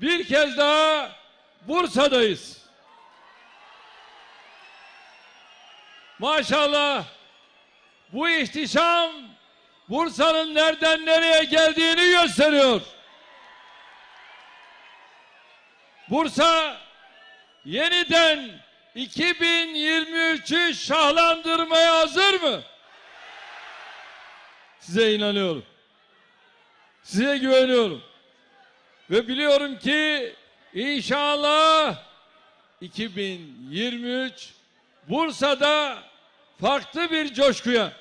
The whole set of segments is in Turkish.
bir kez daha Bursa'dayız. Maşallah bu ihtişam Bursa'nın nereden nereye geldiğini gösteriyor. Bursa yeniden 2023'ü şahlandırmaya hazır mı? Size inanıyorum. Size güveniyorum. Ve biliyorum ki inşallah 2023 Bursa'da farklı bir coşkuya,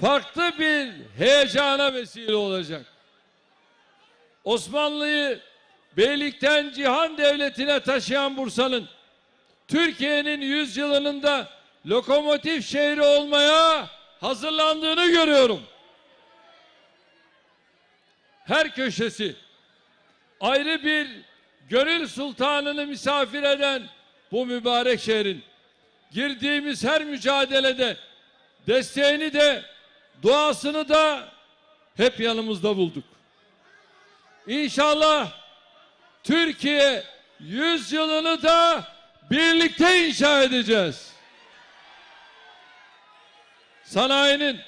farklı bir heyecana vesile olacak. Osmanlı'yı beylikten cihan devletine taşıyan Bursa'nın Türkiye'nin yüzyılının da lokomotif şehri olmaya hazırlandığını görüyorum. Her köşesi ayrı bir gönül sultanını misafir eden bu mübarek şehrin girdiğimiz her mücadelede desteğini de duasını da hep yanımızda bulduk. İnşallah Türkiye yüzyılını da birlikte inşa edeceğiz. Sanayinin,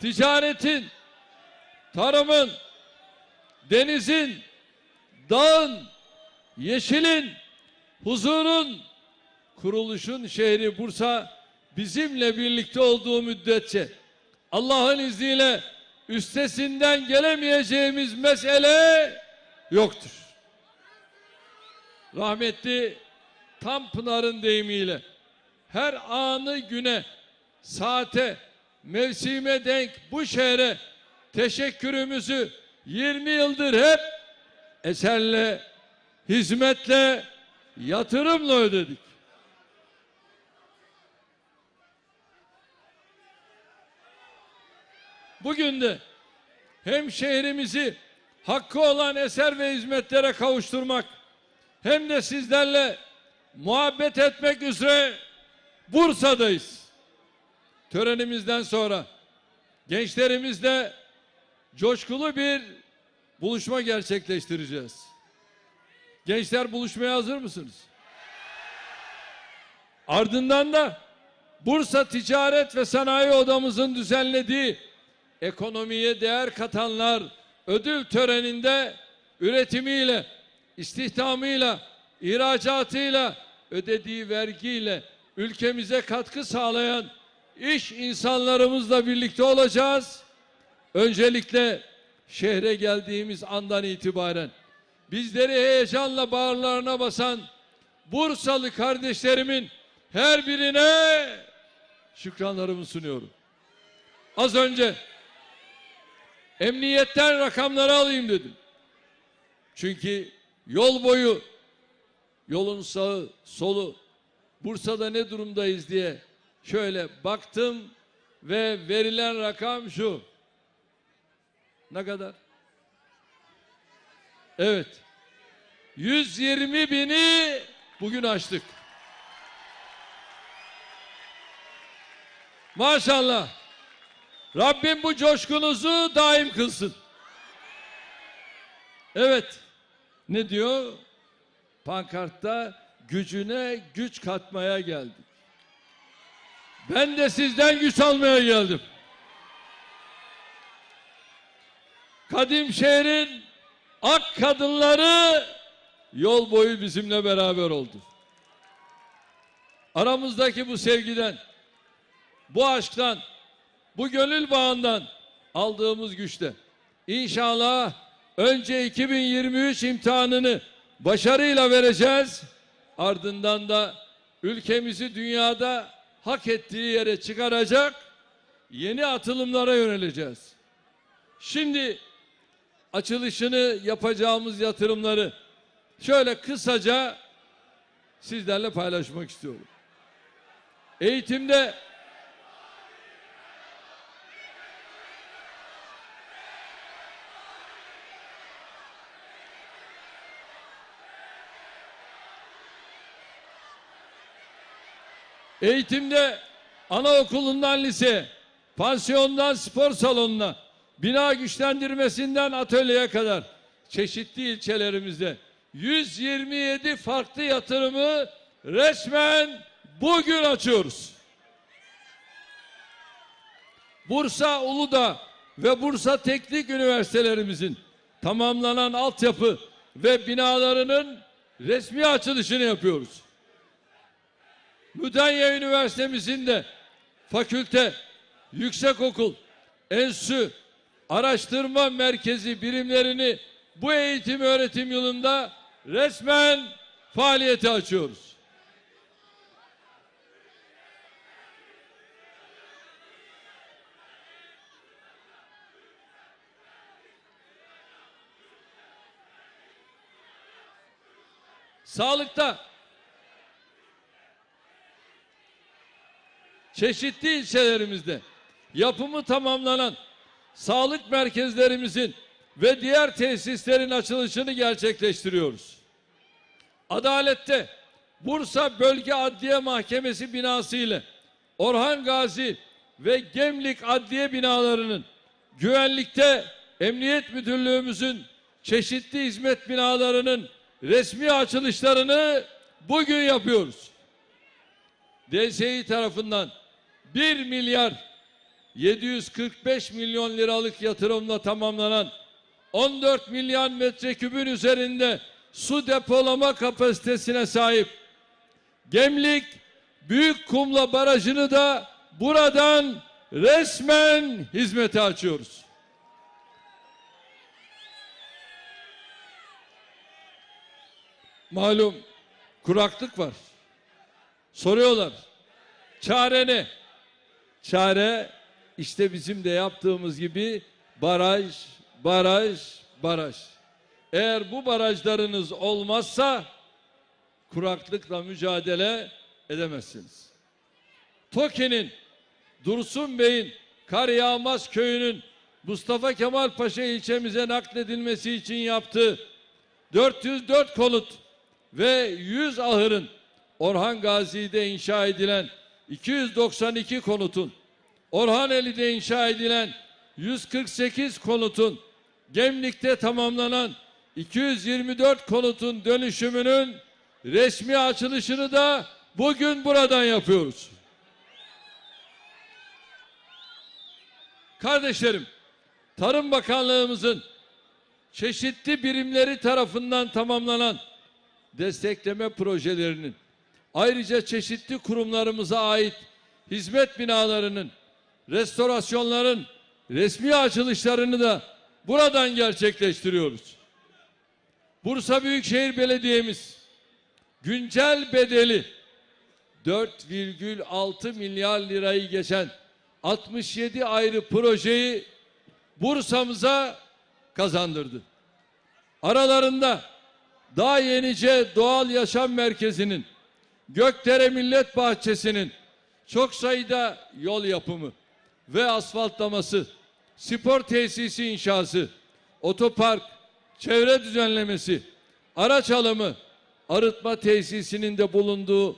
ticaretin, tarımın, denizin, dağın, yeşilin, huzurun, kuruluşun şehri Bursa bizimle birlikte olduğu müddetçe Allah'ın izniyle üstesinden gelemeyeceğimiz mesele yoktur. Rahmetli Tanpınar'ın deyimiyle her anı güne, saate, mevsime denk bu şehre teşekkürümüzü 20 yıldır hep eserle, hizmetle, yatırımla ödedik. Bugün de hem şehrimizi hakkı olan eser ve hizmetlere kavuşturmak hem de sizlerle muhabbet etmek üzere Bursa'dayız. Törenimizden sonra gençlerimizle coşkulu bir buluşma gerçekleştireceğiz. Gençler buluşmaya hazır mısınız? Ardından da Bursa Ticaret ve Sanayi Odamızın düzenlediği ekonomiye değer katanlar ödül töreninde üretimiyle, istihdamıyla, ihracatıyla, ödediği vergiyle ülkemize katkı sağlayan iş insanlarımızla birlikte olacağız. Öncelikle şehre geldiğimiz andan itibaren bizleri heyecanla bağırlarına basan Bursalı kardeşlerimin her birine şükranlarımı sunuyorum. Az önce emniyetten rakamları alayım dedim. Çünkü yol boyu yolun sağı solu Bursa'da ne durumdayız diye şöyle baktım ve verilen rakam şu. Ne kadar? Evet. 120 bini bugün açtık. Maşallah. Rabbim bu coşkunuzu daim kılsın. Evet. Ne diyor? Pankartta gücüne güç katmaya geldik. Ben de sizden güç almaya geldim. Kadim şehrin ak kadınları yol boyu bizimle beraber oldu. Aramızdaki bu sevgiden, bu aşktan, bu gönül bağından aldığımız güçte inşallah önce 2023 imtihanını başarıyla vereceğiz. Ardından da ülkemizi dünyada hak ettiği yere çıkaracak yeni atılımlara yöneleceğiz. Şimdi açılışını yapacağımız yatırımları şöyle kısaca sizlerle paylaşmak istiyorum. Eğitimde Eğitimde anaokulundan lise, pansiyondan spor salonuna, bina güçlendirmesinden atölyeye kadar çeşitli ilçelerimizde 127 farklı yatırımı resmen bugün açıyoruz. Bursa Uludağ ve Bursa Teknik Üniversitelerimizin tamamlanan altyapı ve binalarının resmi açılışını yapıyoruz. Müdanya Üniversitemizin de fakülte, yüksekokul, enstitü, araştırma merkezi birimlerini bu eğitim öğretim yılında resmen faaliyete açıyoruz. Sağlıkta çeşitli ilçelerimizde yapımı tamamlanan sağlık merkezlerimizin ve diğer tesislerin açılışını gerçekleştiriyoruz. Adalette Bursa Bölge Adliye Mahkemesi binası ile Orhan Gazi ve Gemlik Adliye binalarının güvenlikte Emniyet Müdürlüğümüzün çeşitli hizmet binalarının resmi açılışlarını bugün yapıyoruz. DSİ tarafından 1 milyar 745 milyon liralık yatırımla tamamlanan 14 milyon metrekübün üzerinde su depolama kapasitesine sahip Gemlik Büyük Kumla Barajı'nı da buradan resmen hizmete açıyoruz. Malum kuraklık var. Soruyorlar. Çare ne? Çare işte bizim de yaptığımız gibi baraj, baraj, baraj. Eğer bu barajlarınız olmazsa kuraklıkla mücadele edemezsiniz. TOKİ'nin Dursun Bey'in Kar Yağmaz köyünün Mustafa Kemal Paşa ilçemize nakledilmesi için yaptığı 404 konut ve 100 ahırın Orhan Gazi'de inşa edilen 292 konutun Orhaneli'de inşa edilen 148 konutun Gemlik'te tamamlanan 224 konutun dönüşümünün resmi açılışını da bugün buradan yapıyoruz. Kardeşlerim, Tarım Bakanlığımızın çeşitli birimleri tarafından tamamlanan destekleme projelerinin ayrıca çeşitli kurumlarımıza ait hizmet binalarının restorasyonların resmi açılışlarını da buradan gerçekleştiriyoruz. Bursa Büyükşehir Belediye'miz güncel bedeli 4,6 milyar lirayı geçen 67 ayrı projeyi Bursa'mıza kazandırdı. Aralarında Dağ Yenice Doğal Yaşam Merkezi'nin, Gökdere Millet Bahçesi'nin çok sayıda yol yapımı ve asfaltlaması, spor tesisi inşası, otopark, çevre düzenlemesi, araç alımı, arıtma tesisinin de bulunduğu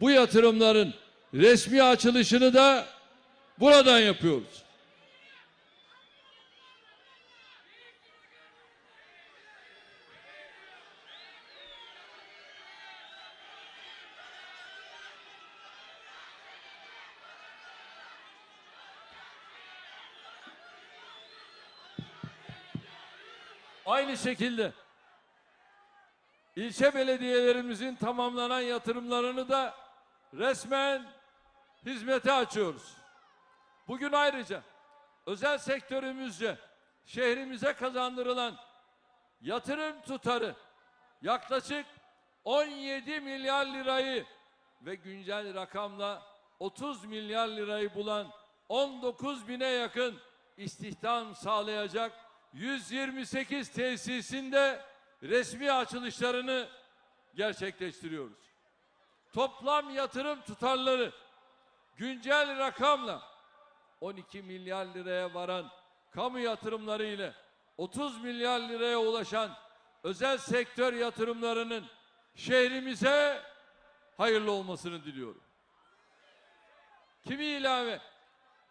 bu yatırımların resmi açılışını da buradan yapıyoruz. Şekilde ilçe belediyelerimizin tamamlanan yatırımlarını da resmen hizmete açıyoruz. Bugün ayrıca özel sektörümüzce şehrimize kazandırılan yatırım tutarı yaklaşık 17 milyar lirayı ve güncel rakamla 30 milyar lirayı bulan 19 bine yakın istihdam sağlayacak 128 tesisinde resmi açılışlarını gerçekleştiriyoruz. Toplam yatırım tutarları güncel rakamla 12 milyar liraya varan kamu yatırımları ile 30 milyar liraya ulaşan özel sektör yatırımlarının şehrimize hayırlı olmasını diliyorum. Kimi ilave,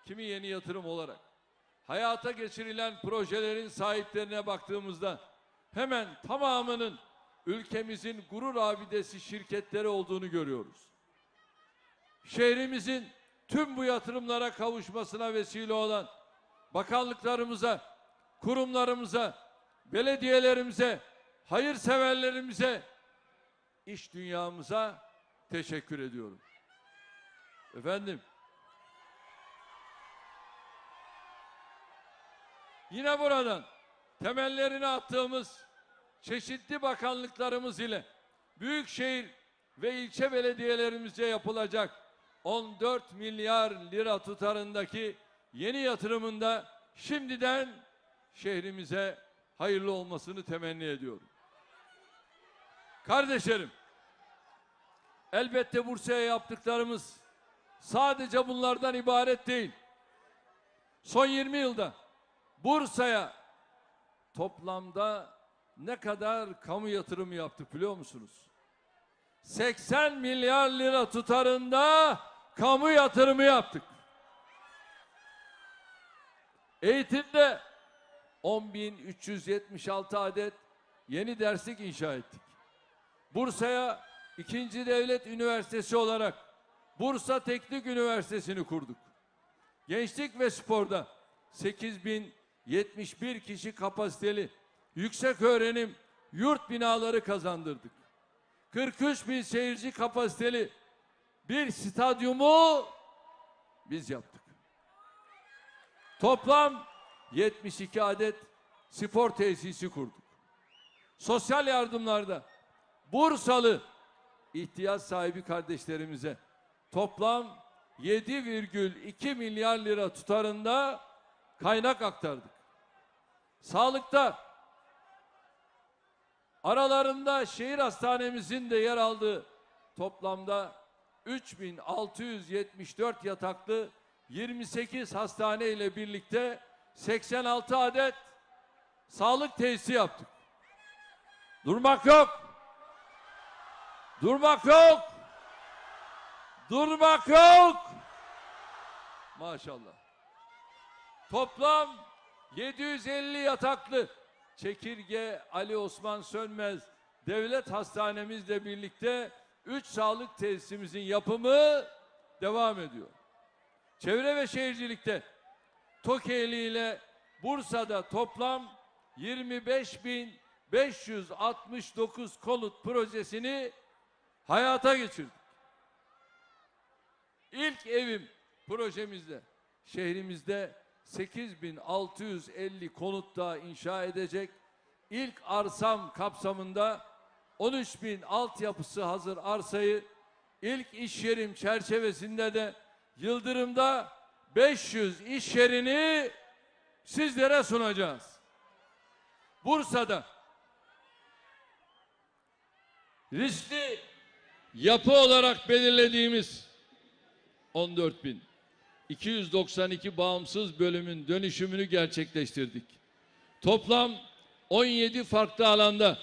kimi yeni yatırım olarak hayata geçirilen projelerin sahiplerine baktığımızda hemen tamamının ülkemizin gurur abidesi şirketleri olduğunu görüyoruz. Şehrimizin tüm bu yatırımlara kavuşmasına vesile olan bakanlıklarımıza, kurumlarımıza, belediyelerimize, hayırseverlerimize, iş dünyamıza teşekkür ediyorum. Efendim, yine buradan temellerini attığımız çeşitli bakanlıklarımız ile büyükşehir ve ilçe belediyelerimize yapılacak 14 milyar lira tutarındaki yeni yatırımında şimdiden şehrimize hayırlı olmasını temenni ediyorum. Kardeşlerim, elbette Bursa'ya yaptıklarımız sadece bunlardan ibaret değil. Son 20 yılda Bursa'ya toplamda ne kadar kamu yatırımı yaptık biliyor musunuz? 80 milyar lira tutarında kamu yatırımı yaptık. Eğitimde 10.376 adet yeni derslik inşa ettik. Bursa'ya ikinci devlet üniversitesi olarak Bursa Teknik Üniversitesi'ni kurduk. Gençlik ve sporda 8071 kişi kapasiteli yüksek öğrenim yurt binaları kazandırdık. 43 bin seyirci kapasiteli bir stadyumu biz yaptık. Toplam 72 adet spor tesisi kurduk. Sosyal yardımlarda Bursalı ihtiyaç sahibi kardeşlerimize toplam 7,2 milyar lira tutarında kaynak aktardık. Sağlıkta aralarında şehir hastanemizin de yer aldığı toplamda 3674 yataklı 28 hastane ile birlikte 86 adet sağlık tesisi yaptık. Durmak yok. Durmak yok. Durmak yok. Maşallah. Toplam 750 yataklı Çekirge Ali Osman Sönmez Devlet Hastanemizle birlikte 3 sağlık tesisimizin yapımı devam ediyor. Çevre ve Şehircilikte Tokeli ile Bursa'da toplam 25.569 konut projesini hayata geçirdik. İlk evim projemizde şehrimizde 8650 konut daha inşa edecek. İlk arsam kapsamında 13 bin altyapısı hazır arsayı ilk iş yerim çerçevesinde de Yıldırım'da 500 iş yerini sizlere sunacağız. Bursa'da riskli yapı olarak belirlediğimiz 14 bin 292 bağımsız bölümün dönüşümünü gerçekleştirdik. Toplam 17 farklı alanda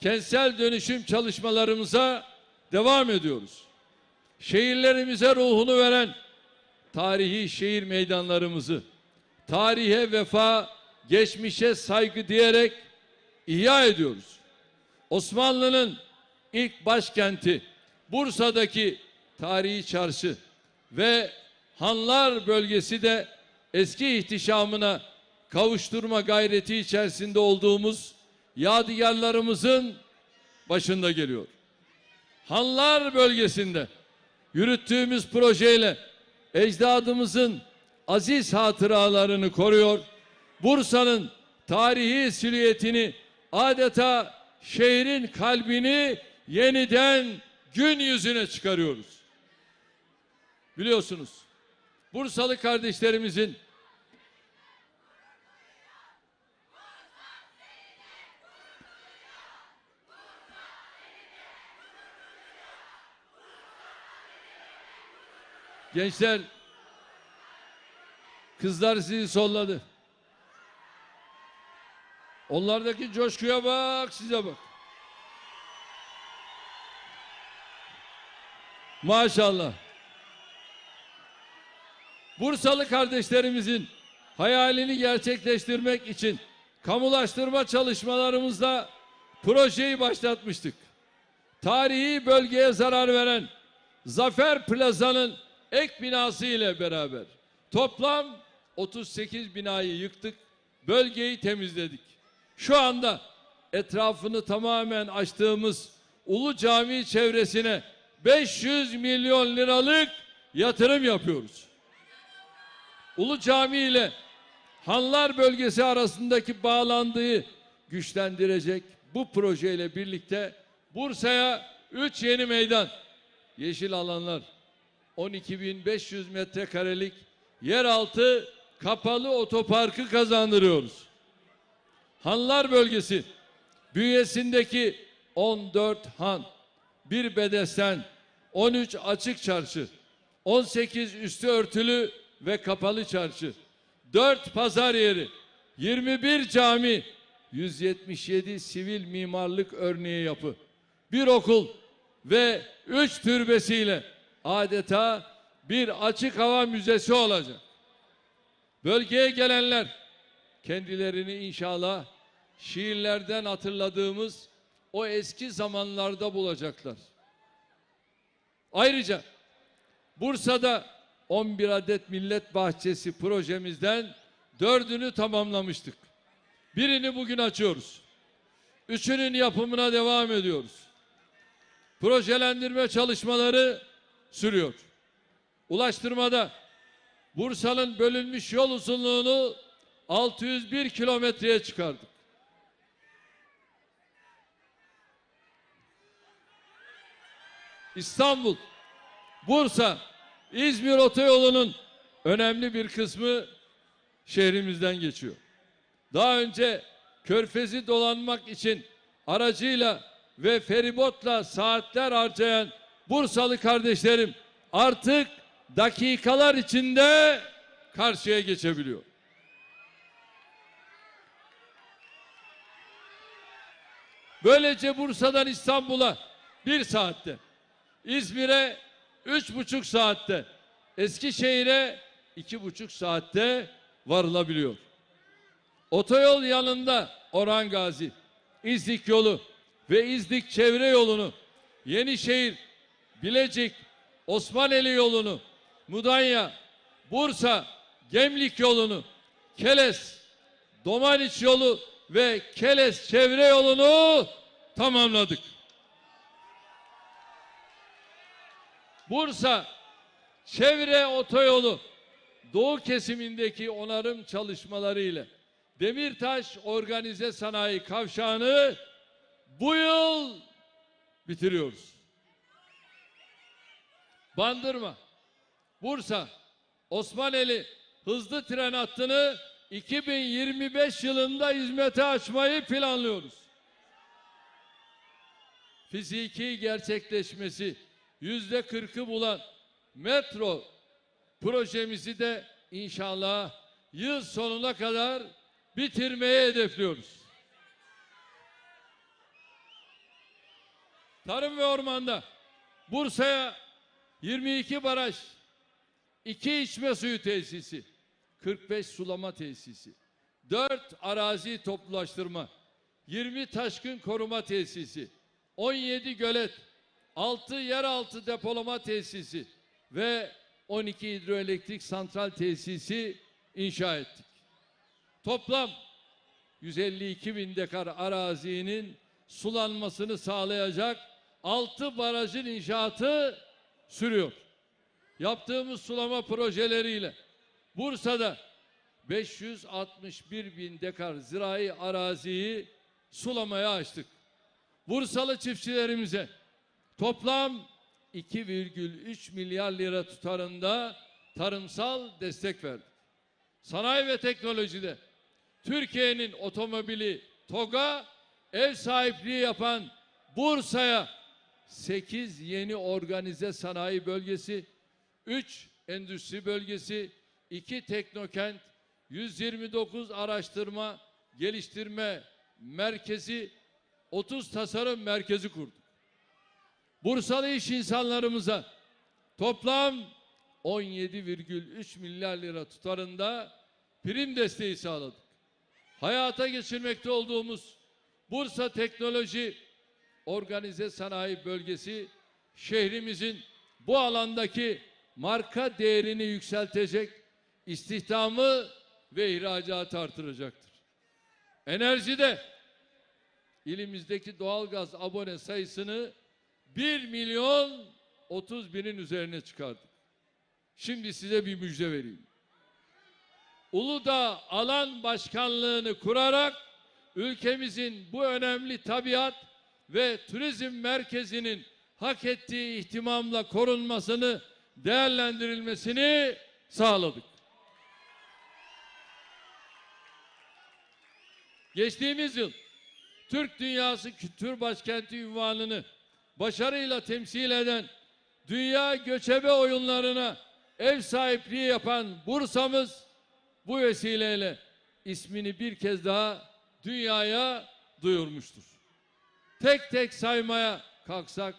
kentsel dönüşüm çalışmalarımıza devam ediyoruz. Şehirlerimize ruhunu veren tarihi şehir meydanlarımızı tarihe vefa, geçmişe saygı diyerek ihya ediyoruz. Osmanlı'nın ilk başkenti Bursa'daki tarihi çarşı ve Hanlar bölgesi de eski ihtişamına kavuşturma gayreti içerisinde olduğumuz yadigarlarımızın başında geliyor. Hanlar bölgesinde yürüttüğümüz projeyle ecdadımızın aziz hatıralarını koruyor. Bursa'nın tarihi silüetini adeta şehrin kalbini yeniden gün yüzüne çıkarıyoruz. Biliyorsunuz Bursalı kardeşlerimizin Gençler kızlar sizi solladı. Onlardaki coşkuya bak size bak. Maşallah. Bursalı kardeşlerimizin hayalini gerçekleştirmek için kamulaştırma çalışmalarımızda projeyi başlatmıştık. Tarihi bölgeye zarar veren Zafer Plaza'nın ek binası ile beraber toplam 38 binayı yıktık, bölgeyi temizledik. Şu anda etrafını tamamen açtığımız Ulu Cami çevresine 500 milyon liralık yatırım yapıyoruz. Ulu Cami ile Hanlar bölgesi arasındaki bağlandığı güçlendirecek bu projeyle birlikte Bursa'ya 3 yeni meydan, yeşil alanlar, 12.500 metrekarelik yeraltı kapalı otoparkı kazandırıyoruz. Hanlar bölgesi bünyesindeki 14 han, bir bedesten, 13 açık çarşı, 18 üstü örtülü ve kapalı çarşı, 4 pazar yeri, 21 cami, 177 sivil mimarlık örneği yapı, bir okul ve 3 türbesiyle adeta bir açık hava müzesi olacak. Bölgeye gelenler kendilerini inşallah şiirlerden hatırladığımız o eski zamanlarda bulacaklar. Ayrıca Bursa'da 11 adet millet bahçesi projemizden dördünü tamamlamıştık. Birini bugün açıyoruz. Üçünün yapımına devam ediyoruz. Projelendirme çalışmaları sürüyor. Ulaştırmada Bursa'nın bölünmüş yol uzunluğunu 601 kilometreye çıkardık. İstanbul, Bursa, İzmir otoyolunun önemli bir kısmı şehrimizden geçiyor. Daha önce Körfez'i dolanmak için aracıyla ve feribotla saatler harcayan Bursalı kardeşlerim artık dakikalar içinde karşıya geçebiliyor. Böylece Bursa'dan İstanbul'a bir saatte, İzmir'e üç buçuk saatte, Eskişehir'e iki buçuk saatte varılabiliyor. Otoyol yanında Orhan Gazi, İznik yolu ve İznik çevre yolunu, Yenişehir, Bilecik, Osmaneli yolunu, Mudanya, Bursa, Gemlik yolunu, Keles, Domaniç yolu ve Keles çevre yolunu tamamladık. Bursa çevre otoyolu doğu kesimindeki onarım çalışmaları ile Demirtaş Organize Sanayi Kavşağı'nı bu yıl bitiriyoruz. Bandırma, Bursa, Osmaneli hızlı tren hattını 2025 yılında hizmete açmayı planlıyoruz. Fiziki gerçekleşmesi yüzde kırkı bulan metro projemizi de inşallah yıl sonuna kadar bitirmeye hedefliyoruz. Tarım ve ormanda Bursa'ya 22 baraj, 2 içme suyu tesisi, 45 sulama tesisi, 4 arazi toplulaştırma, 20 taşkın koruma tesisi, 17 gölet, 6 yeraltı depolama tesisi ve 12 hidroelektrik santral tesisi inşa ettik. Toplam 152 bin dekar arazinin sulanmasını sağlayacak 6 barajın inşaatı sürüyor. Yaptığımız sulama projeleriyle Bursa'da 561 bin dekar zirai araziyi sulamaya açtık. Bursalı çiftçilerimize toplam 2,3 milyar lira tutarında tarımsal destek verdik. Sanayi ve teknolojide Türkiye'nin otomobili TOG'a ev sahipliği yapan Bursa'ya 8 yeni organize sanayi bölgesi, 3 endüstri bölgesi, 2 teknokent, 129 araştırma, geliştirme merkezi, 30 tasarım merkezi kurduk. Bursalı iş insanlarımıza toplam 17,3 milyar lira tutarında prim desteği sağladık. hayata geçirmekte olduğumuz Bursa Teknoloji Organize Sanayi Bölgesi şehrimizin bu alandaki marka değerini yükseltecek, istihdamı ve ihracatı artıracaktır. Enerjide ilimizdeki doğalgaz abone sayısını 1 milyon 30 binin üzerine çıkardık. Şimdi size bir müjde vereyim. Uludağ alan başkanlığını kurarak ülkemizin bu önemli tabiat ve turizm merkezinin hak ettiği ihtimamla korunmasını, değerlendirilmesini sağladık. Geçtiğimiz yıl Türk Dünyası Kültür Başkenti ünvanını başarıyla temsil eden Dünya Göçebe Oyunlarına ev sahipliği yapan Bursa'mız bu vesileyle ismini bir kez daha dünyaya duyurmuştur. Tek tek saymaya kalksak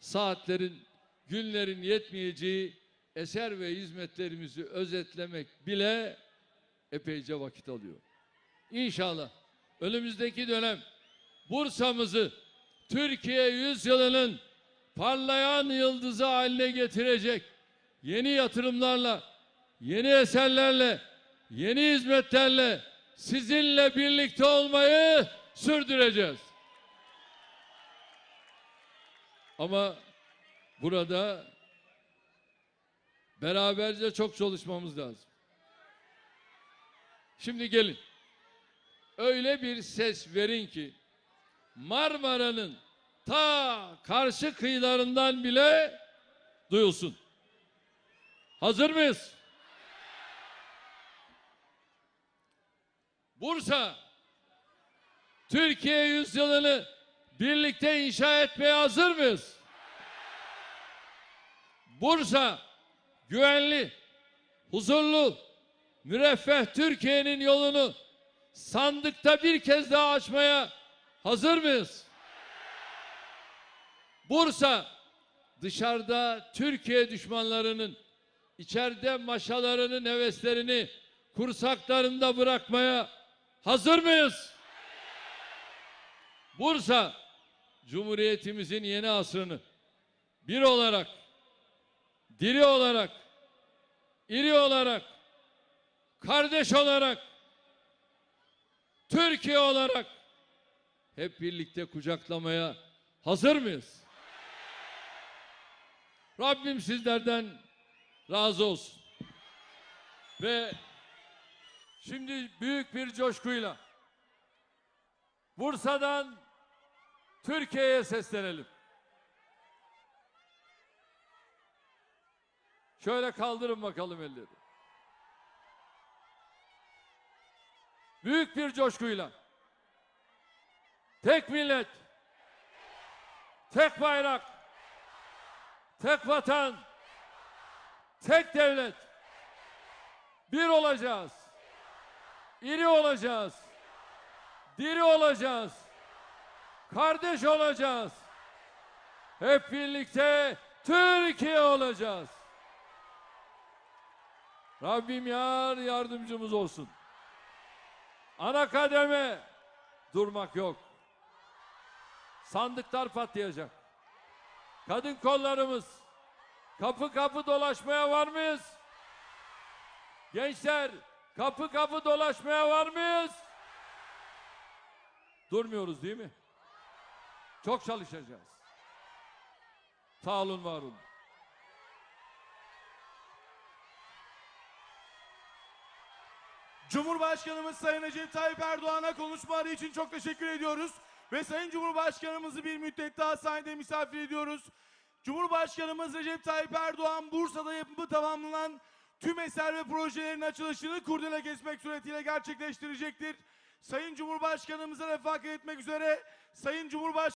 saatlerin, günlerin yetmeyeceği eser ve hizmetlerimizi özetlemek bile epeyce vakit alıyor. İnşallah önümüzdeki dönem Bursa'mızı Türkiye yüzyılının parlayan yıldızı haline getirecek yeni yatırımlarla, yeni eserlerle, yeni hizmetlerle sizinle birlikte olmayı sürdüreceğiz. Ama burada beraberce çok çalışmamız lazım. Şimdi gelin. Öyle bir ses verin ki Marmara'nın ta karşı kıyılarından bile duyulsun. Hazır mıyız? Bursa Türkiye yüzyılını birlikte inşa etmeye hazır mıyız? Bursa güvenli, huzurlu, müreffeh Türkiye'nin yolunu sandıkta bir kez daha açmaya hazır mıyız? Bursa dışarıda Türkiye düşmanlarının içeride maşalarını, neveslerini kursaklarında bırakmaya hazır mıyız? Bursa Cumhuriyetimizin yeni asrını bir olarak, diri olarak, iri olarak, kardeş olarak, Türkiye olarak hep birlikte kucaklamaya hazır mıyız? Rabbim sizlerden razı olsun. Ve şimdi büyük bir coşkuyla Bursa'dan Türkiye'ye seslenelim. Şöyle kaldırın bakalım elleri. Büyük bir coşkuyla tek millet, tek bayrak, tek vatan, tek devlet. Bir olacağız. İri olacağız. Diri olacağız. Kardeş olacağız. Hep birlikte Türkiye olacağız. Rabbim yar yardımcımız olsun. Ana kademe durmak yok. Sandıklar patlayacak. Kadın kollarımız kapı kapı dolaşmaya var mıyız? Gençler kapı kapı dolaşmaya var mıyız? Durmuyoruz değil mi? Çok çalışacağız. Sağ olun, var olun. Cumhurbaşkanımız Sayın Recep Tayyip Erdoğan'a konuşmaları için çok teşekkür ediyoruz. Ve Sayın Cumhurbaşkanımızı bir müddet daha sahnede misafir ediyoruz. Cumhurbaşkanımız Recep Tayyip Erdoğan Bursa'da yapımı tamamlanan tüm eser ve projelerin açılışını kurdele kesmek suretiyle gerçekleştirecektir. Sayın Cumhurbaşkanımıza refakat etmek üzere Sayın Cumhurbaşkanı